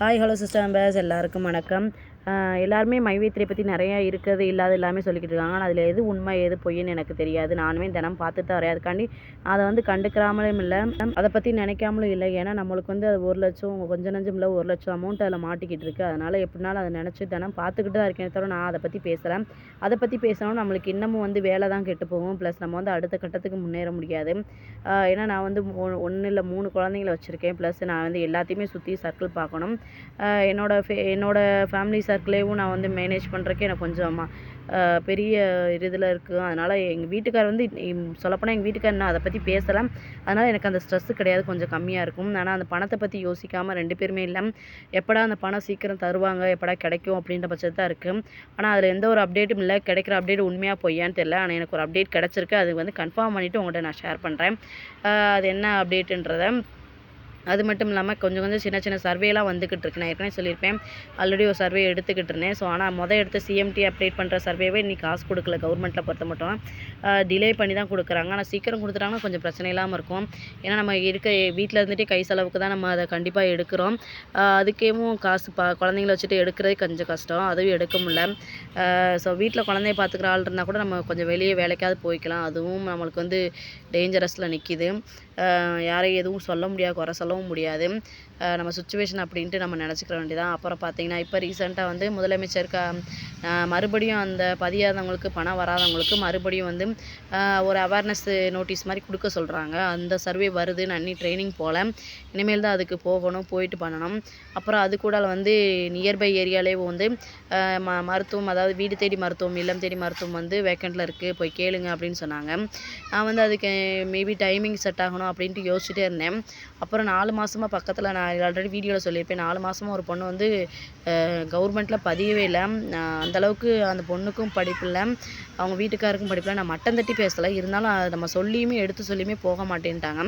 Hi hello sister members எல்லாருக்கும் வணக்கம். எல்லாருமே மைவேத்திரை பற்றி நிறையா இருக்கிறது இல்லாத எல்லாமே சொல்லிக்கிட்டு இருக்காங்க. ஆனால் அதில் எது உண்மை எது பொய்ன்னு எனக்கு தெரியாது. நானுமே தினம் பார்த்துட்டு தான் வரேன். அதுக்காண்டி அதை வந்து கண்டுக்கிறாமலும் இல்லை. அதை பற்றி நினைக்காமலும் இல்லை. ஏன்னா நம்மளுக்கு வந்து அது ஒரு லட்சம் கொஞ்சம் நஞ்சம் இல்லை ஒரு லட்சம் அமௌண்ட் அதில் மாட்டிக்கிட்டு இருக்குது அதனால் எப்படினாலும் அதை நினச்சி தினம் பார்த்துக்கிட்டு தான் இருக்கேன். தவிர நான் அதை பற்றி பேசுகிறேன் அதை பற்றி பேசினாலும் நம்மளுக்கு இன்னமும் வந்து வேலை தான் கெட்டு போகும். ப்ளஸ் நம்ம வந்து அடுத்த கட்டத்துக்கு முன்னேற முடியாது. ஏன்னா நான் வந்து ஒன்று இல்லை மூணு குழந்தைங்கள வச்சுருக்கேன். ப்ளஸ் நான் வந்து எல்லாத்தையுமே சுற்றி சர்க்கிள் பார்க்கணும். என்னோட ஃபே என்னோட ஃபேமிலி சர்க்கிளையும் நான் வந்து மேனேஜ் பண்ணுறக்கு எனக்கு கொஞ்சம் பெரிய இதில் இருக்குது அதனால் எங்கள் வீட்டுக்கார் வந்து சொல்லப்போனால் எங்கள் வீட்டுக்கார் நான் அதை பற்றி பேசலை அதனால் எனக்கு அந்த ஸ்ட்ரெஸ்ஸு கிடையாது கொஞ்சம் கம்மியாக இருக்கும். ஆனால் அந்த பணத்தை பற்றி யோசிக்காமல் ரெண்டு பேருமே இல்லை. எப்படா அந்த பணம் சீக்கிரம் தருவாங்க எப்படா கிடைக்கும் அப்படின்ற பட்சத்து தான் இருக்குது ஆனால் அதில் எந்த ஒரு அப்டேட்டும் இல்லை. கிடைக்கிற அப்டேட் உண்மையாக பொய்யான்னு தெரியல. ஆனால் எனக்கு ஒரு அப்டேட் கிடச்சிருக்கு. அது வந்து கன்ஃபார்ம் பண்ணிவிட்டு உங்கள்கிட்ட நான் ஷேர் பண்ணுறேன் அது என்ன அப்டேட்டுன்றதை அது மட்டும் இல்லாமல் கொஞ்சம் கொஞ்சம் சின்ன சின்ன சர்வேலாம் வந்துக்கிட்டு இருக்கு. நான் ஏற்கனவே சொல்லியிருப்பேன். ஆல்ரெடி ஒரு சர்வே எடுத்துக்கிட்டு இருந்தேன். ஸோ ஆனால் மொதல் எடுத்து சிஎம்டி அப்டேட் பண்ணுற சர்வேவே இன்னைக்கு காசு கொடுக்கல. கவர்மெண்ட்டில் பொறுத்த மட்டும். டிலே பண்ணி தான் கொடுக்குறாங்க. ஆனால் சீக்கிரம் கொடுத்துட்டாங்கன்னா கொஞ்சம் பிரச்சனை இல்லாமல் இருக்கும். ஏன்னா நம்ம இருக்க வீட்டில் இருந்துகிட்டே கை செலவுக்கு தான் நம்ம அதை கண்டிப்பாக எடுக்கிறோம். அதுக்கேவும் காசு பா குழந்தைங்கள வச்சுட்டு எடுக்கிறதே கொஞ்சம் கஷ்டம். அதுவும் எடுக்க முடியல. ஸோ வீட்டில் குழந்தைய பார்த்துக்கிற ஆள் இருந்தால் கூட நம்ம கொஞ்சம் வெளியே வேலைக்காவது போய்க்கலாம். அதுவும் நம்மளுக்கு வந்து டேஞ்சரஸில் நிற்கிது யாரையும் எதுவும் சொல்ல முடியாது குறை சொல்லவும் முடியாது. நம்ம சுச்சுவேஷன் அப்படின்ட்டு நம்ம நினச்சிக்கிற வேண்டியதான் அப்புறம் பார்த்தீங்கன்னா இப்போ ரீசெண்டாக வந்து முதலமைச்சர் க மறுபடியும் அந்த பதியாதவங்களுக்கு பணம் வராதவங்களுக்கு மறுபடியும் வந்து ஒரு அவேர்னஸ் நோட்டீஸ் மாதிரி கொடுக்க சொல்கிறாங்க அந்த சர்வே வருது. நான் இன்னி ட்ரைனிங் போகல இனிமேல் தான் அதுக்கு போகணும் போயிட்டு பண்ணணும். அப்புறம் அது கூட வந்து நியர்பை ஏரியாலே வந்து ம மருத்துவம் அதாவது வீடு தேடி மருத்துவம் இல்லம் தேடி மருத்துவம் வந்து வேக்கண்ட்டில் இருக்குது போய் கேளுங்க அப்படின்னு சொன்னாங்க. நான் வந்து அதுக்கு மேபி டைமிங் செட் ஆகணும் அப்படின்ட்டு யோசிச்சுட்டே இருந்தேன். அப்புறம் நாலு மாதமாக பக்கத்தில் நான் ஆல்ரெடி வீடியோவில் சொல்லியிருப்பேன். நாலு மாதமாக ஒரு பொண்ணு வந்து கவர்மெண்ட்டில் பதியவே இல்லை. நான் அந்த அளவுக்கு அந்த பொண்ணுக்கும் படிப்பில்லை அவங்க வீட்டுக்காருக்கும் படிப்பில்லை நான் மட்டம் தட்டி பேசலை. இருந்தாலும் அதை நம்ம சொல்லியுமே எடுத்து சொல்லியுமே போக மாட்டேன்ட்டாங்க.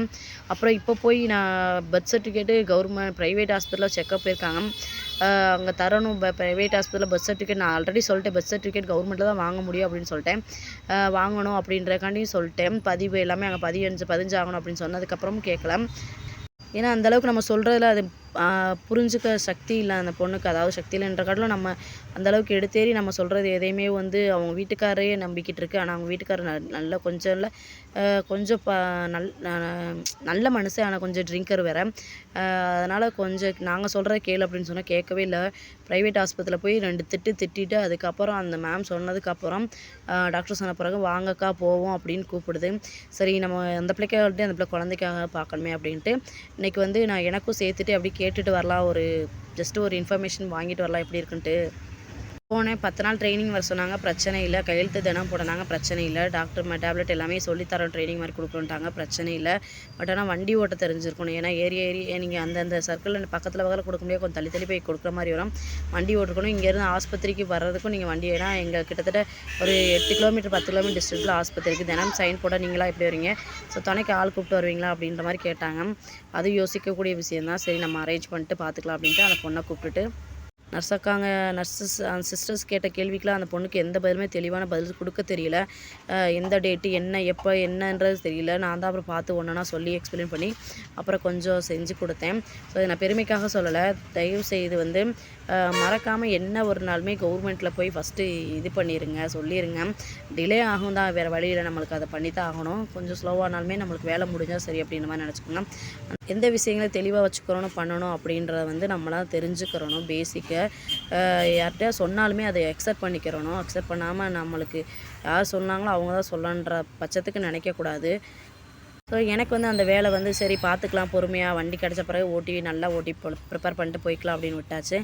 அப்புறம் இப்போ போய் நான் பர்த் சர்டிஃபிகேட்டு கவர்மெண்ட் ப்ரைவேட் ஹாஸ்பிட்டலில் செக்கப் போயிருக்காங்க. அங்கே தரணும். ப்ரைவேட் ஹாஸ்பிட்டலில் பர்த் சர்டிஃபிகேட் நான் ஆல்ரெடி சொல்லிட்டேன். பர்த் சர்டிஃபிகேட் கவர்மெண்ட்டில் தான் வாங்க முடியும் அப்படின்னு சொல்லிட்டேன். வாங்கணும் அப்படின்றக்காண்டியும் சொல்லிட்டேன். பதிவு எல்லாமே அங்கே பதிவஞ்சு பதிஞ்சாகணும் அப்படின்னு சொன்னதுக்கப்புறமும் கேட்கல ஏன்னா அந்த அளவுக்கு நம்ம சொல்கிறதுல அது புரிஞ்சுக்க சக்தி இல்லை அந்த பொண்ணுக்கு அதாவது சக்தி இல்லைன்ற காட்டிலும் நம்ம அந்த அளவுக்கு எடுத்தேறி நம்ம சொல்கிறது எதையுமே வந்து அவங்க வீட்டுக்காரே நம்பிக்கிட்டு இருக்கு. ஆனால் அவங்க வீட்டுக்காரர் நல் நல்ல கொஞ்சம் இல்லை. கொஞ்சம் ப நல் நல்ல மனுஷன் ஆனால் கொஞ்சம் ட்ரிங்கர் வேறு. அதனால் கொஞ்சம் நாங்கள் சொல்கிறத கேளு அப்படின்னு சொன்னால் கேட்கவே இல்லை. ப்ரைவேட் ஆஸ்பத்திரியில் போய் ரெண்டு திட்டு திட்டிட்டு அதுக்கப்புறம் அந்த மேம் சொன்னதுக்கப்புறம் டாக்டர் சொன்ன பிறகு வாங்கக்கா போவோம் அப்படின்னு கூப்பிடுது. சரி நம்ம அந்த பிள்ளைக்காக அந்த பிள்ளை குழந்தைக்காக பார்க்கணுமே அப்படின்ட்டு. இன்றைக்கி வந்து நான் எனக்கும் சேர்த்துட்டு அப்படி கேட்டுட்டு வரலாம். ஒரு ஜஸ்ட்டு ஒரு இன்ஃபர்மேஷன் வாங்கிட்டு வரலாம். எப்படி இருக்குன்ட்டு போனேன். பத்து நாள் ட்ரைனிங் வர சொன்னாங்க. பிரச்சனை இல்லை. கையெழுத்து தினம் போடனாங்க. பிரச்சனை இல்லை. டாக்டர் டேப்லெட் எல்லாமே சொல்லித்தரோம். ட்ரைனிங் மாதிரி கொடுக்குறோன்ட்டாங்க பிரச்சனை இல்லை. பட் ஆனால் வண்டி ஓட்ட தெரிஞ்சிருக்கணும். ஏன்னா ஏறி ஏறி நீங்கள் அந்தந்த சர்க்கிளில் பக்கத்தில் பக்கத்தில் கொடுக்க முடியாது. கொஞ்சம் தள்ளி தள்ளி போய் கொடுக்குற மாதிரி வரும். வண்டி ஓட்டிருக்கணும். இங்கேருந்து ஆஸ்பத்திரிக்கு வர்றதுக்கும் நீங்கள் வண்டி ஏன்னா எங்கள் கிட்டத்தட்ட ஒரு எட்டு கிலோமீட்டர் பத்து கிலோமீட்டர் டிஸ்டன்ஸில் ஆஸ்பத்திரிக்கு தினம் சைன் போட நீங்களா எப்படி வரீங்க ஸோ துணைக்கு ஆள் கூப்பிட்டு வருவீங்களா? அப்படின்ற மாதிரி கேட்டாங்க. அது யோசிக்கக்கூடிய விஷயம் தான் சரி நம்ம அரேஞ்ச் பண்ணிட்டு பார்த்துக்கலாம் அப்படின்ட்டு அந்த பொண்ணை கூப்பிட்டுட்டு நர்ஸ் அக்காங்க நர்சஸ் அந்த சிஸ்டர்ஸ் கேட்ட கேள்விக்கெலாம் அந்த பொண்ணுக்கு எந்த பதிலுமே தெளிவான பதில் கொடுக்க தெரியல. எந்த டேட்டு என்ன எப்போ என்னன்றது தெரியல. நான் தான் அப்புறம் பார்த்து ஒன்றுனா சொல்லி எக்ஸ்பிளைன் பண்ணி அப்புறம் கொஞ்சம் செஞ்சு கொடுத்தேன். ஸோ இதை நான் பெருமைக்காக சொல்லலை. தயவு செய்து வந்து மறக்காமல் என்ன ஒரு நாளுமே கவர்மெண்ட்டில் போய் ஃபஸ்ட்டு இது பண்ணிடுங்க சொல்லிடுங்க டிலே ஆகும் தான் வேறு வழியில் நம்மளுக்கு அதை பண்ணி தான் ஆகணும். கொஞ்சம் ஸ்லோவானாலுமே நம்மளுக்கு வேலை முடிஞ்சால் சரி அப்படின்ற மாதிரி நினச்சிக்கோங்க. எந்த விஷயங்களை தெளிவாக வச்சுக்கிறோன்னு பண்ணணும் அப்படின்றத வந்து நம்மளாம் தெரிஞ்சுக்கிறணும் பேசிக்கை யார்கிட்டயா சொன்னாலுமே அதை அக்செப்ட் பண்ணிக்கிறணும். அக்செப்ட் பண்ணாமல் நம்மளுக்கு யார் சொன்னாங்களோ அவங்க தான் சொல்லன்ற பட்சத்துக்கு நினைக்கக்கூடாது ஸோ எனக்கு வந்து அந்த வேலை வந்து சரி பார்த்துக்கலாம் பொறுமையாக வண்டி கிடச்ச பிறகு ஓட்டி நல்லா ஓட்டி ப்ரிப்பேர் பண்ணிட்டு போய்க்கலாம் அப்படின்னு விட்டாச்சு.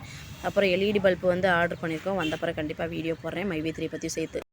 அப்புறம் எல்இடி பல்ப் வந்து ஆர்டர் பண்ணியிருக்கோம் வந்த பிறகு கண்டிப்பாக வீடியோ போடுறேன். மைவி த்ரீ பற்றி சேர்த்து.